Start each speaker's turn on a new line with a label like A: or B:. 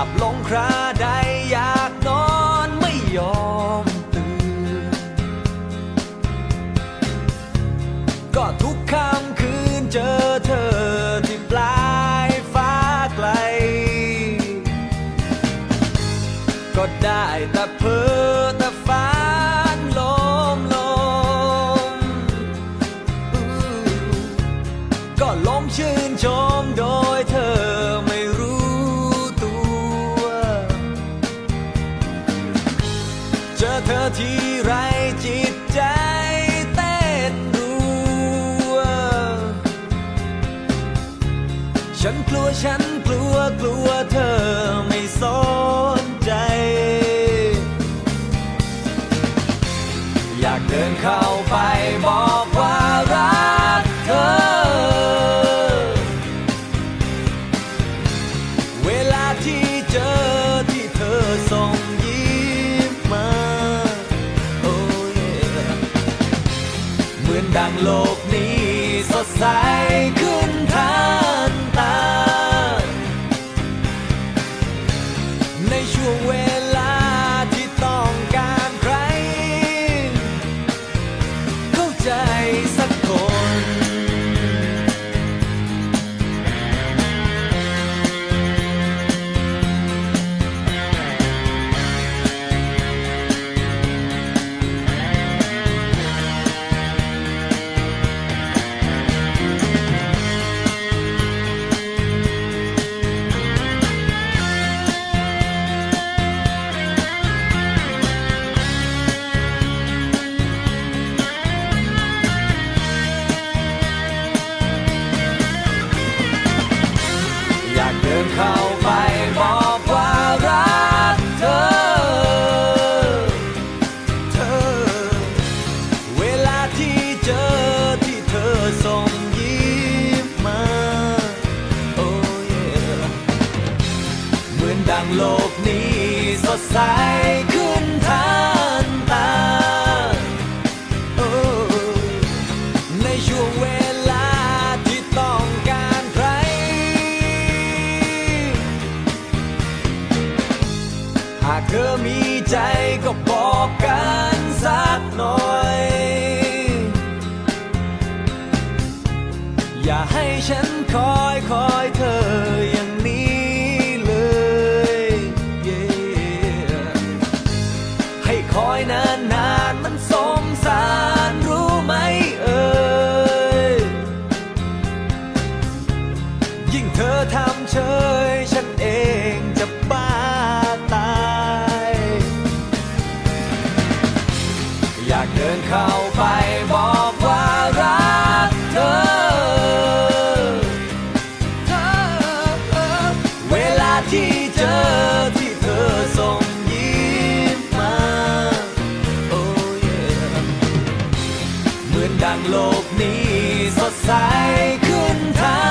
A: ลับลงคราใดอยากนอนไม่ยอมตื่น ก็ทุกค่ำคืนเจอเธอที่ปลายฟ้าไกล ก็ได้แต่เพ้อแต่ฝันลมลมก็ลมชื่นชมโดย กลัวฉันกลัวกลัวเธอไม่สนใจ อยากเดินเข้าไปบอกว่ารักเธอ เวลาที่เจอที่เธอส่งยิ้มมา โอ้ยเหมือนดังโลกนี้สดใสขึ้น เหมือนดังโลกนี้สดใสขึ้นทันตา ในช่วงเวลาที่ต้องการใคร หากเธอมีใจก็บอกกันสักหน่อย อย่าให้ฉันคอยคอยเธอางโลกนี้สดใสขึ้นทัน